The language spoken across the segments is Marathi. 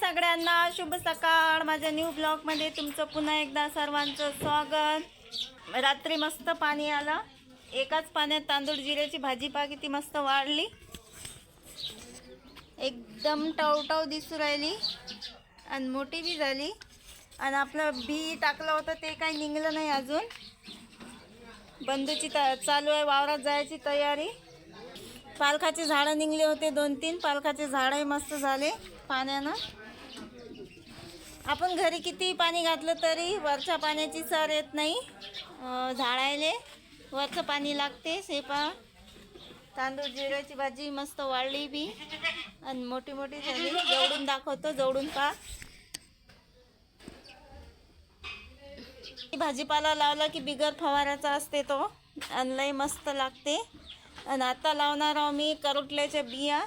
सगळ्यांना शुभ सकाळ. माझ्या न्यू ब्लॉगमध्ये तुमचं पुन्हा एकदा सर्वांचं स्वागत. रात्री मस्त पाणी आलं. एकाच पाण्यात तांदूळ जिऱ्याची भाजी पा किती मस्त वाढली. एकदम टवटव दिसू राहिली आणि मोठी बी झाली. आणि आपलं बी टाकलं होतं ते काही निघलं नाही अजून. बंधूची त चालू आहे वावरात जायची तयारी. पालखाचे झाडं निघले होते दोन तीन पालखाचे झाडंही मस्त झाले पाण्यानं. आपण घरी किती पाणी घातलं तरी वरच्या पाण्याची सर येत नाही. झाडायले. वरचं पाणी लागते सेपा तांदूळ जिऱ्याची भाजी मस्त वाढली बी. आणि मोठी मोठी झाली. जवळून दाखवतो जवळून पा भाजीपाला लावला की बिगर फवाऱ्याचा असते तो. आणि लई मस्त लागते. आणि आता लावणार आहो मी करुटल्याच्या बिया.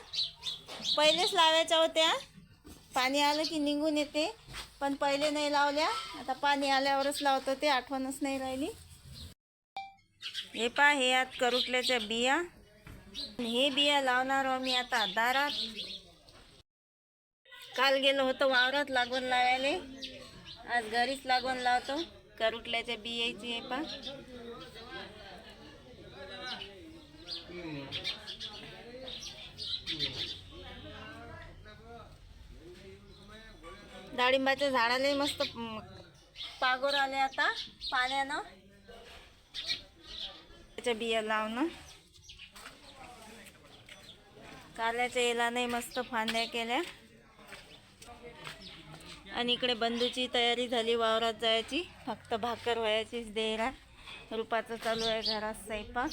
पहिलेच लावायच्या होत्या. पाणी आलं की निघून येते. पण पहिले नाही लावल्या. आता पाणी आल्यावरच लावतो ते आठवणच नाही राहिली. हे पा हे आत करुटल्याच्या बिया. हे बिया लावणार आहो मी आता दारात. काल गेलो होतो वावरात लागवण लावायला. आज घरीच लागवण लावतो. करुटल्याच्या बियाची हे पा डाळिंबाच्या झाडाला मस्त पागोर आले आता पाण्यानं. त्याच्या बिया लावणं. कारल्याच्या येलाने मस्त फांद्या केल्या. आणि इकडे बंधूची तयारी झाली वावरात जायची. फक्त भाकर व्हायचीच देरा रुपाचं चालू आहे घरात स्वयंपाक.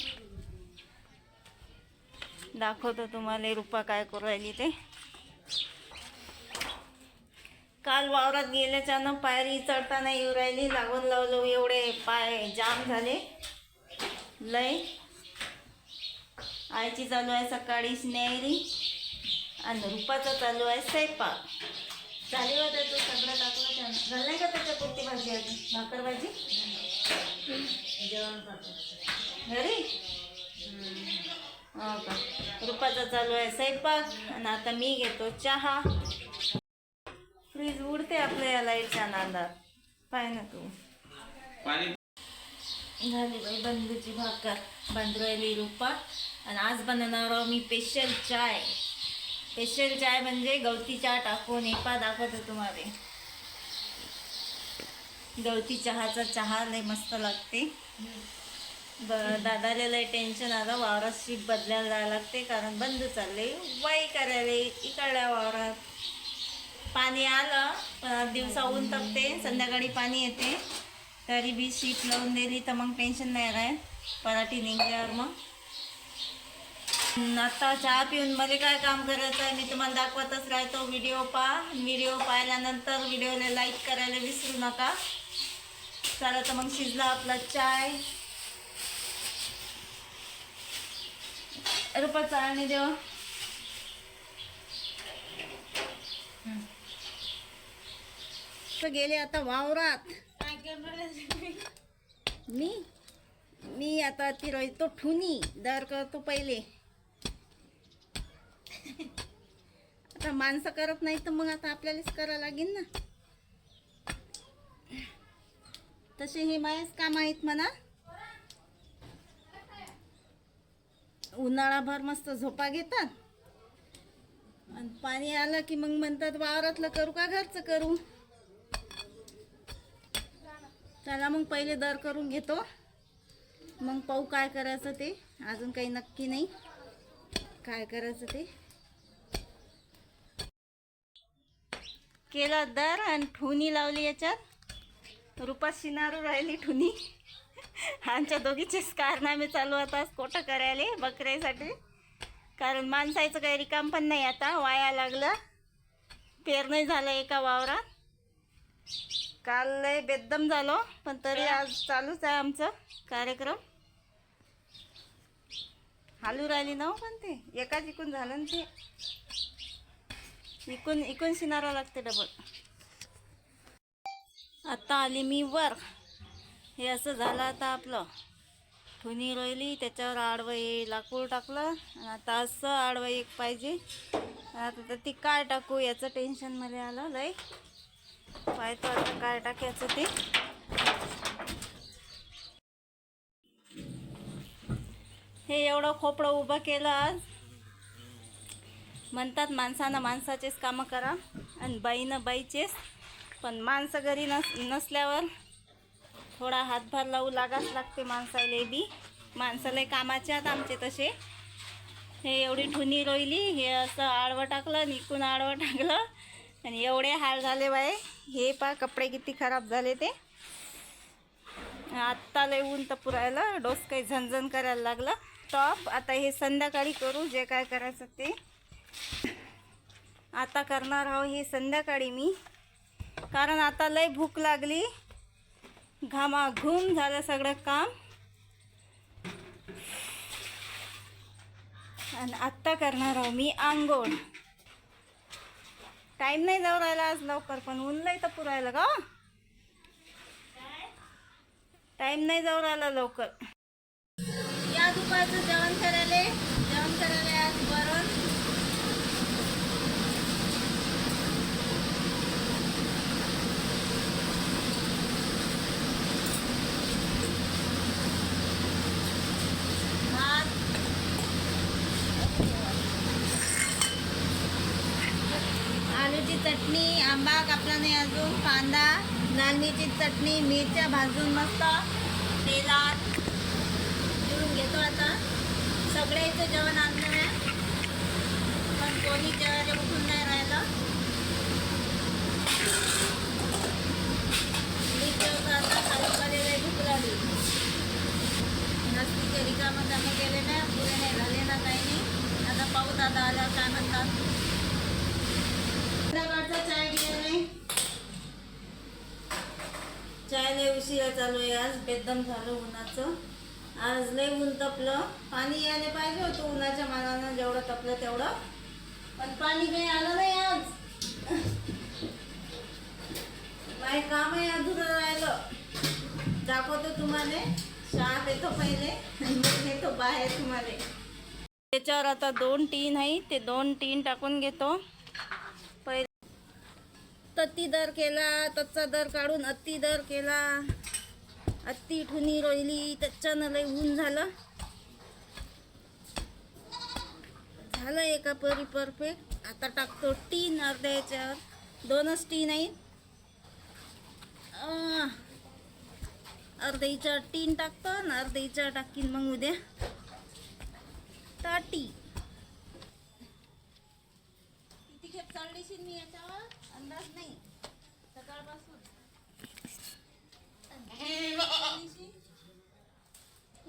दाखवतो तुम्हाला रुपा काय करू राहिली ते. काल वावरात गेल्याच्यानं पायरी चढताना येऊ राहिली लागून लावलं एवढे पाय जाम झाले. लय. आईची चालू आहे सकाळी स्नेहरी आणि रुपाचा चालू आहे स्वयंपाक. झाली होतं तू सगळं टाकलं त्यानं. झालं नाही का त्याच्या कोणती भाजी अजून भाकर भाजी? जेवण घरी? हो का. रुपाचा चालू आहे स्वयंपाक आणि आता मी घेतो चहा. फ्रीज उडते आपल्या या लाईटच्या नादात. पाय ना तू. झाली बाई बंधूची भाकर. बंधरायली रुपा. आणि आज बनवणार आहो मी स्पेशल चाय. स्पेशल चाय म्हणजे गवती चहा टाकून एपा दाखवतो तुम्हाला. गवती चहाचा चहा लय मस्त लागते. दादाला लय टेन्शन आलं. वावरात शीप बदलायला जायला लागते. कारण बंद चालले वाई करायला इकडल्या वावरात. पाणी आलं दिवसा ऊन तपते संध्याकाळी पाणी येते. तरी बी शीट लावून दिली तर मग टेन्शन नाही काय पराठी निघल्यावर मग. आता चहा पिऊन मला काय काम करायचं आहे मी तुम्हाला दाखवतच राहतो. व्हिडिओ पहा. व्हिडिओ पाहिल्यानंतर व्हिडिओला लाईक करायला विसरू नका. चला तर मग शिजला आपला चाय. रुपा चाळणी देऊ. तर गेले आता वावरात. मी? मी आता ती तो ठुनी. दर करतो पहिले. आता माणसं करत नाही तर मग आता आपल्यालाच करावं लागेल ना. तसे हे मायाच काम आहेत म्हणा. उन्हाळाभर मस्त झोपा घेतात. आणि पाणी आलं की मग म्हणतात वावरातलं करू का घरचं करू? चला मग पहिले दर करून घेतो. मग पाहू काय करायचं ते. अजून काही नक्की नाही. काय करायचं ते. केला दर आणि ठुनी लावली याच्यात. रुपा शिनारू राहिली ठुनी. आमच्या दोघीचेच कारनामे चालू आता कोटं करायले बकऱ्यासाठी. कारण माणसाचं काही रिकाम पण नाही आता. वाया लागलं. पेरणं झालं एका वावरात. काल लय बेदम झालो पण तरी आज चालूच आहे आमचं कार्यक्रम. हालू राहिली ना हो पण ते. एकाच इकून झालं ना ते. इकून इकून शिणारा लागते डबल आता आली मी वर. हे असं झालं आता आपलं. ठुनी रोयली त्याच्यावर आडवई लाकूड टाकलं. आणि आता असं आडवई एक पाहिजे. आता तर ती काय टाकू याचं टेन्शनमध्ये आलं लय. पाहतो आता काय टाकायचं ते. हे एवढं खोपडं उभं केलं आज. म्हणतात माणसानं माणसाचेच कामं करा आणि बाईनं बाईचेच. पण माणसं घरी नस नसल्यावर थोडा हातभार लावू लागाच लागते माणसाला बी. माणसाला कामाचे आहेत आमचे तसे. हे एवढी ठुनी रोयली हे असं आडवं टाकलं निकून आडवं टाकलं. आणि एवढे हाल झाले बाय हे पा कपडे किती खराब झाले ते. आत्ता लय ऊन तर पुरायला डोस काही झणझण करायला लागलं. टॉप आता हे संध्याकाळी करू जे काय करायचं ते. आता करणार आहो हे संध्याकाळी मी. कारण आता लय भूक लागली. घामाघूम झालं सगळं काम. आणि आत्ता करणार आहो मी आंघोळ. टाईम नाही जाऊ राहिला आज लवकर पण ऊन नाही तर पुरायला का हो. टाईम नाही जाऊ राहिला लवकर. या दुपारचं जेवण करायला जेवण करायला. मिरची चटणी आंबा कापला नाही अजून कांदा लाल मिरची चटणी मिरच्या भाजून मस्त तेलात घेऊन घेतो आता. सगळ्याचं जेवण आणलं आहे. पण कोणी जेवायला उठून नाही राहिलं. मी जेवतो आता चालू भूक लागली. कामं केले नाही पुरे नाही झाले ना काही नाही. आता पाऊस आता आल्यावर काय म्हणतात संध्याकाळचा चाय गेला नाही उशिरा चालू आहे आज बेदम झालं उन्हाचं. आज लय ऊन तपलं. पाणी यायला पाहिजे होतं उन्हाच्या मानानं जेवढं तपलं तेवढं. पण पाणी काही आलं नाही आज. काय काम आहे अधुरं राहिलं. दाखवतो तुम्हाला. शाळा येतो पहिले येतो बाहेर तुम्हाला. त्याच्यावर आता दोन टीन आहे ते दोन टीन टाकून घेतो. अति दर केला तच्चा दर काढून अत्ती दर केला. अत्ती ठुनी रोहिली त्याच्यानं लय ऊन झालं. झालं एका परी परफेक्ट आता टाकतो टीन अर्ध्या याच्यावर. दोनच टीन आहेत अं, अर्ध्या टीन टाकतो आणि अर्ध्या टाकीन मग उद्या. टाटी किती खेप चाललीशील मी याच्यावर? अंदाज नाही. सकाळपासून.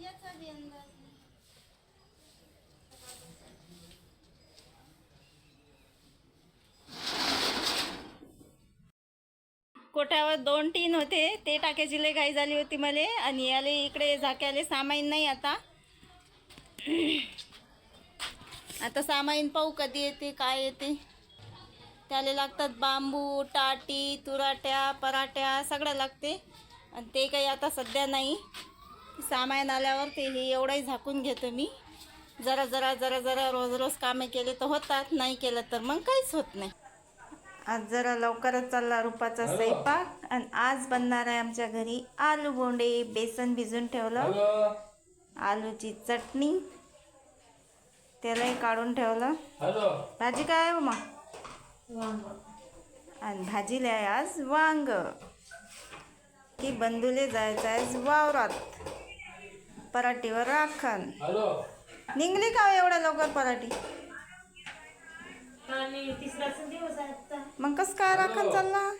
याचा बी अंदाज नाही. कोठ्यावर दोन टीन होते. ते टाकायची लय घाई झाली होती मला. आणि याले इकडे झाक्याले सामाईन नाही आता. आता सामाईन पाहू कधी येते काय येते. त्याला लागतात बांबू टाटी तुराट्या पराट्या सगळं लागते. आणि ते काही आता सध्या नाही. सामान आल्यावर ते हे एवढंही झाकून घेतो मी. जरा जरा जरा जरा रोज रोज कामे केले तर होतात. नाही केलं तर मग काहीच होत नाही. आज जरा लवकरच चालला रुपाचा स्वयंपाक. आणि आज बनणार आहे आमच्या घरी आलू बोंडे. बेसन भिजून ठेवलं. आलूची चटणी. त्यालाही काढून ठेवलं. भाजी काय आहे हो मग आणि भाजीला आहे आज वांग. की बंधूले जायचं आहे वावरात. पराठीवर राखण. निघली का हो एवढ्या लवकर पराठी? मग कस काय राखण चालला?